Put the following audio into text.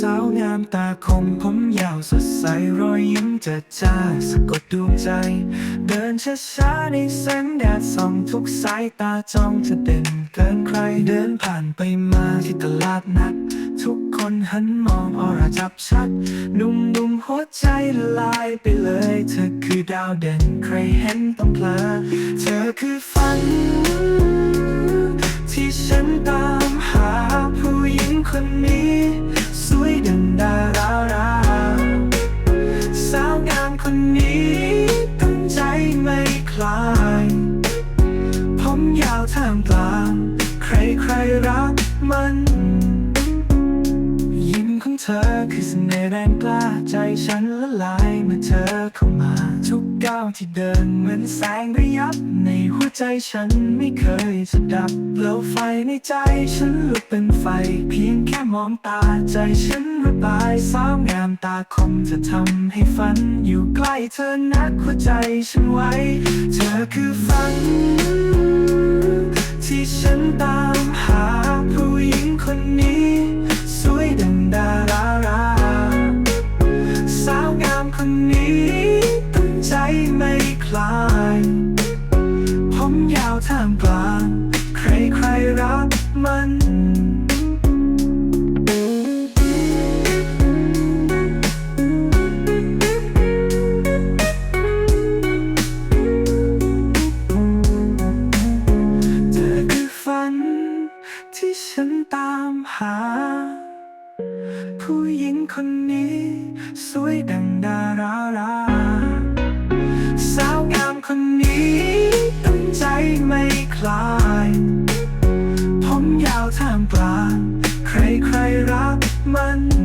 สาวงามตาคมผมยาวสดใสรอยยิ้มจะจ้าสะกดดวงใจ เดินช้าๆในแสงแดดส่องทุกสายตาจ้องจะเด่นเกินใครเดินผ่านไปมาที่ตลาดนัด ทุกคนหันมองออราจับชัดหนุ่มๆหัวใจละลายไปเลย เธอคือดาวเด่นใครเห็นต้องเพลอเธอคือฝัน ที่ฉันตามหาผู้หญิงคนนี้ ลาย ผมยาวท่ามกลาง ใครใครรักมัน ธอคือเสน่ห์แรงกล้าใจฉันละลายเมื่อเธอเข้ามา ทุกก้าวที่เดินเหมือนแสงระยับ ในหัวใจฉันไม่เคยจะดับเปลวไฟในใจฉันลุกเป็นไฟ เพียงแค่มองตาใจฉันระบายสาวงามตาคมจะทำให้ฝัน อยู่ใกล้เธอนักหัวใจฉันไว้ เธอคือฝัน ที่ฉันตามหา คนนี้ตั้งใจไม่คลาย ผมยาวท่ามกลาง ใครใครรักมันเธอคือฝันที่ฉันตามหา ผู้หญิงคนนี้ สวยดังดาราราสาวงามคนนี้ตั้งใจไม่คลาย ผมยาวท่ามกลางใครใครรักมัน